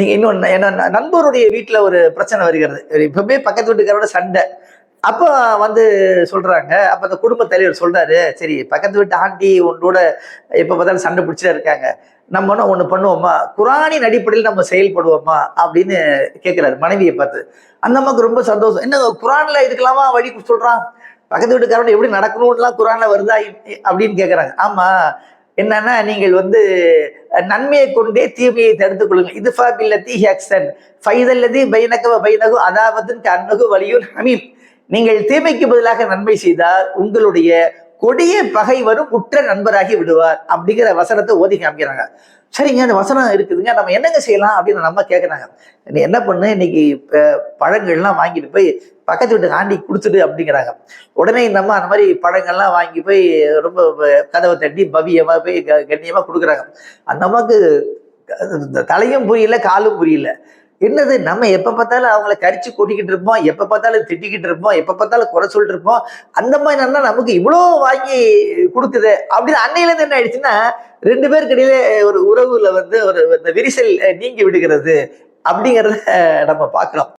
நீங்கள் இன்னொன்று என்ன நண்பருடைய வீட்டில் ஒரு பிரச்சனை வருகிறது. இப்போவே பக்கத்து வீட்டுக்காரோட சண்டை. அப்போ வந்து சொல்கிறாங்க அப்போ அந்த குடும்ப தலைவர் சொல்கிறாரு சரி பக்கத்து வீட்டு ஆண்டி உன்னோட எப்போ பார்த்தாலும் சண்டை பிடிச்சிட்டே இருக்காங்க. நம்ம ஒன்று ஒன்று பண்ணுவோமா? குரானின் அடிப்படையில் நம்ம செயல்படுவோமா? அப்படின்னு கேட்குறாரு மனைவியை பார்த்து. அந்த அம்மாவுக்கு ரொம்ப சந்தோஷம். என்ன குரானில் இதுக்கெல்லாமா வழி சொல்கிறான் பக்கத்து வீட்டுக்காரோட எப்படி நடக்கணும்லாம் குரானில் வருதா? அப்படின்னு கேட்குறாங்க ஆமா என்னன்னா நீங்கள் வந்து நன்மையை கொண்டே தீமையை தடுத்துக் கொள்ளுங்கள். இது ஃபாபில்லத்தி ஹெக்ஸன். ஃபைதல்லதி பைனகவ பைனகு அதாவத்தின் கண்ணகு வலியுன் ஹமீம். நீங்கள் தீமைக்கு பதிலாக நன்மை செய்தால் உங்களுடைய கொடிய பகைவரும் உற்ற நண்பராகி விடுவார் அப்படிங்கிற வசனத்தை ஓதி காமிக்கிறாங்க. சரிங்க அந்த வசனம் இருக்குதுங்க. நம்ம என்னங்க செய்யலாம் அப்படின்னு நம்ம கேட்குறாங்க நீ என்ன பண்ணு? இன்னைக்கு பழங்கள்லாம் வாங்கிட்டு போய் பக்கத்து வீட்டு ஆண்டி கொடுத்துடு அப்படிங்கிறாங்க. உடனே இந்த அம்மா அந்த மாதிரி பழங்கள்லாம் வாங்கி போய் ரொம்ப கதவை தட்டி பவியமாக போய் க- கொடுக்குறாங்க. அந்த அம்மாவுக்கு தலையும் புரியல காலும் புரியல. என்னது நம்ம எப்ப பார்த்தாலும் அவங்கள கரிச்சு கொட்டிக்கிட்டு இருப்போம் எப்ப பார்த்தாலும் திட்டிக்கிட்டு இருப்போம் எப்ப பார்த்தாலும் குறை சொல்லிட்டு இருப்போம். அந்த மாதிரி நல்லா நமக்கு இவ்வளோ வாங்கி கொடுக்குது அப்படின்னு அன்னையிலேருந்து என்ன ஆயிடுச்சுன்னா ரெண்டு பேருக்கு இடையில ஒரு உறவுல வந்து ஒரு இந்த விரிசல் நீங்கி விடுகிறது அப்படிங்கிறத நம்ம பார்க்கலாம்